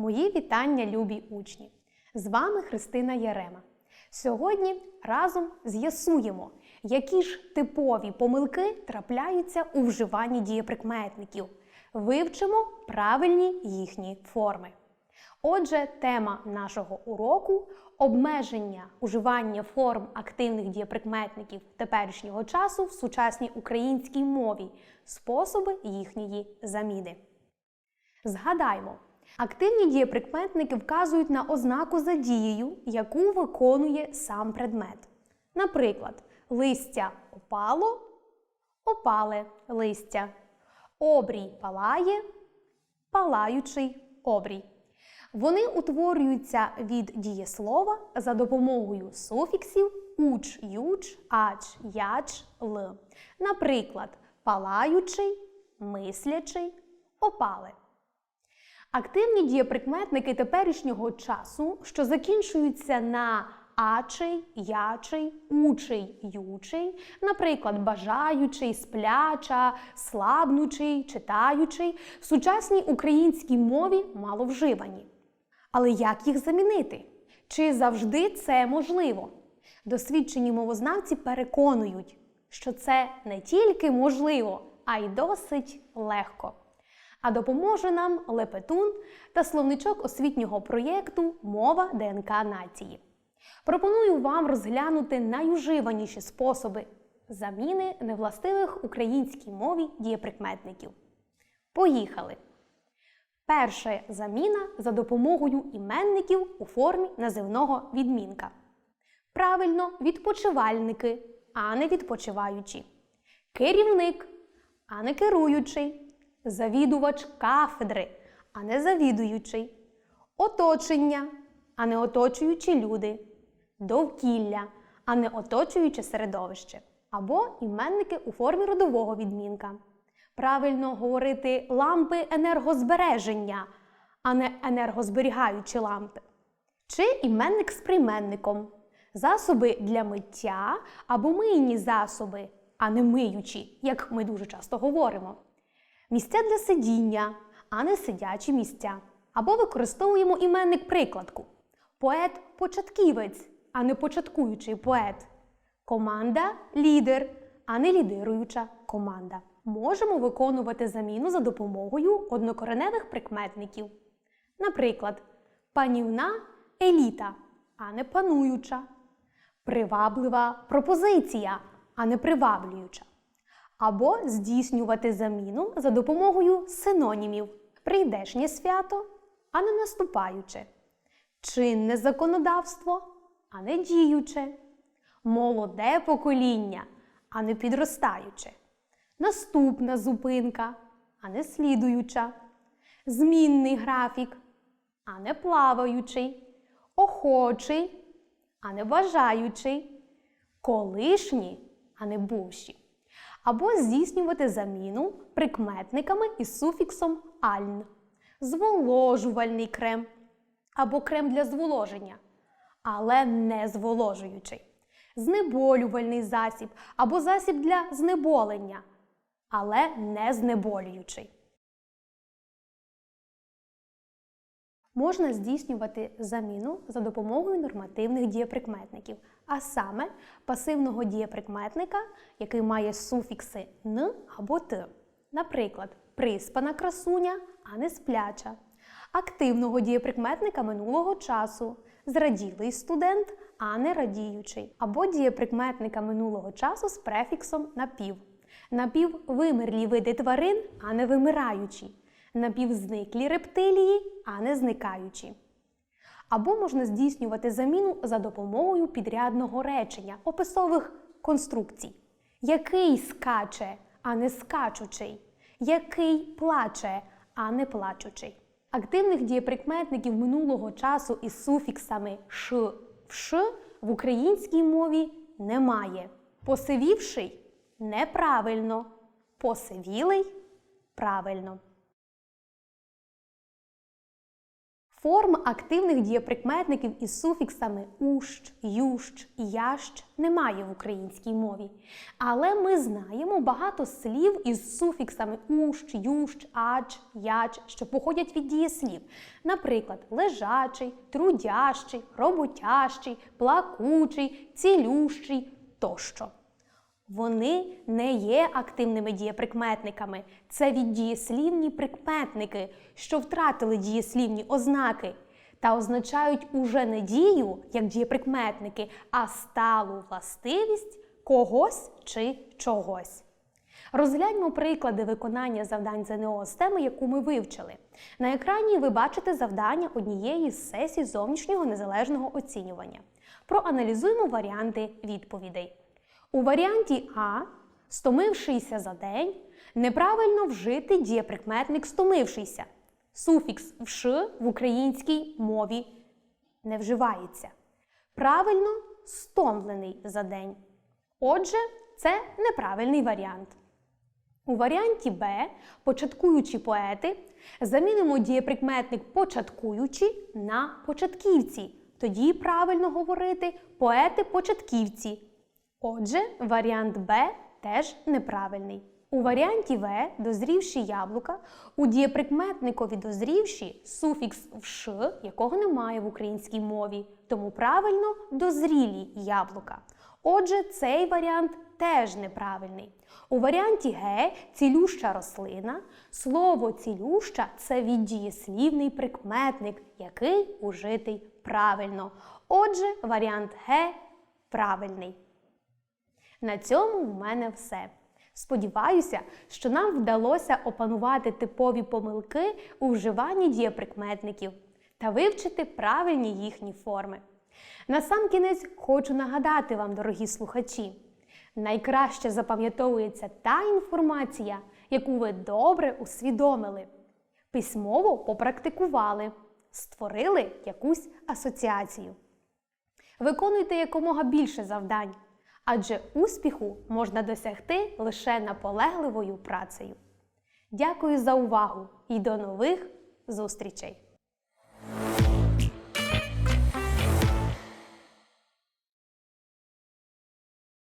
Мої вітання, любі учні! З вами Христина Ярема. Сьогодні разом з'ясуємо, які ж типові помилки трапляються у вживанні дієприкметників. Вивчимо правильні їхні форми. Отже, тема нашого уроку обмеження уживання форм активних дієприкметників теперішнього часу в сучасній українській мові, способи їхньої заміни. Згадаймо, активні дієприкметники вказують на ознаку за дією, яку виконує сам предмет. Наприклад, листя опало, опале листя, обрій палає, палаючий обрій. Вони утворюються від дієслова за допомогою суфіксів уч, юч, ач, яч, л. Наприклад, палаючий, мислячий, опале. Активні дієприкметники теперішнього часу, що закінчуються на ачий, ячий, учий, ючий, наприклад, бажаючий, спляча, слабнучий, читаючий, в сучасній українській мові мало вживані. Але як їх замінити? Чи завжди це можливо? Досвідчені мовознавці переконують, що це не тільки можливо, а й досить легко. А допоможе нам Лепетун та словничок освітнього проєкту Мова ДНК нації. Пропоную вам розглянути найуживаніші способи заміни невластивих українській мові дієприкметників. Поїхали! Перша заміна за допомогою іменників у формі називного відмінка. Правильно, відпочивальники, а не відпочиваючі. Керівник, а не керуючий. Завідувач кафедри, а не завідуючий. Оточення, а не оточуючі люди. Довкілля, а не оточуюче середовище. Або іменники у формі родового відмінка. Правильно говорити лампи енергозбереження, а не енергозберігаючі лампи. Чи іменник з прийменником. Засоби для миття або мийні засоби, а не миючі, як ми дуже часто говоримо. Місця для сидіння, а не сидячі місця. Або використовуємо іменник прикладку. Поет-початківець, а не початкуючий поет. Команда лідер, а не лідируюча команда. Можемо виконувати заміну за допомогою однокореневих прикметників. Наприклад, панівна еліта, а не пануюча. Приваблива пропозиція, а не приваблююча. Або здійснювати заміну за допомогою синонімів. Прийдешнє свято, а не наступаюче, чинне законодавство, а не діюче, молоде покоління, а не підростаюче, наступна зупинка, а не слідуюча, змінний графік, а не плаваючий, охочий, а не бажаючий, колишній, а не бувші або здійснювати заміну прикметниками із суфіксом альн, зволожувальний крем або крем для зволоження, але не зволожуючий, знеболювальний засіб або засіб для знеболення, але не знеболюючий. Можна здійснювати заміну за допомогою нормативних дієприкметників, а саме пасивного дієприкметника, який має суфікси н або т. Наприклад, приспана красуня, а не спляча, активного дієприкметника минулого часу, зраділий студент, а не радіючий, або дієприкметника минулого часу з префіксом напів. Напіввимерлі види тварин, а не вимираючі напівзниклі рептилії, а не зникаючі. Або можна здійснювати заміну за допомогою підрядного речення, описових конструкцій. Який скаче, а не скачучий, який плаче, а не плачучий. Активних дієприкметників минулого часу із суфіксами ш в ш в українській мові немає. Посивівший неправильно, посивілий правильно. Форм активних дієприкметників із суфіксами ущ, ющ і ящ немає в українській мові. Але ми знаємо багато слів із суфіксами ущ, ющ, ач, яч, що походять від дієслів. Наприклад, лежачий, трудящий, роботящий, плакучий, цілющий тощо. Вони не є активними дієприкметниками. Це віддієслівні прикметники, що втратили дієслівні ознаки та означають уже не дію як дієприкметники, а сталу властивість когось чи чогось. Розгляньмо приклади виконання завдань ЗНО з теми, яку ми вивчили. На екрані ви бачите завдання однієї з сесій зовнішнього незалежного оцінювання. Проаналізуємо варіанти відповідей. У варіанті А, стомившися за день, неправильно вжити дієприкметник стомившийся. Суфікс вш в українській мові не вживається. Правильно стомлений за день. Отже, це неправильний варіант. У варіанті Б початкуючі поети замінимо дієприкметник початкуючі на початківці. Тоді правильно говорити поети-початківці. Отже, варіант Б теж неправильний. У варіанті В дозрівші яблука у дієприкметникові дозрівші суфікс вш, якого немає в українській мові, тому правильно дозрілі яблука. Отже, цей варіант теж неправильний. У варіанті Г цілюща рослина. Слово цілюща це віддієслівний прикметник, який ужитий правильно. Отже, варіант Г правильний. На цьому в мене все. Сподіваюся, що нам вдалося опанувати типові помилки у вживанні дієприкметників та вивчити правильні їхні форми. Насамкінець хочу нагадати вам, дорогі слухачі, найкраще запам'ятовується та інформація, яку ви добре усвідомили, письмово попрактикували, створили якусь асоціацію. Виконуйте якомога більше завдань, адже успіху можна досягти лише наполегливою працею. Дякую за увагу і до нових зустрічей!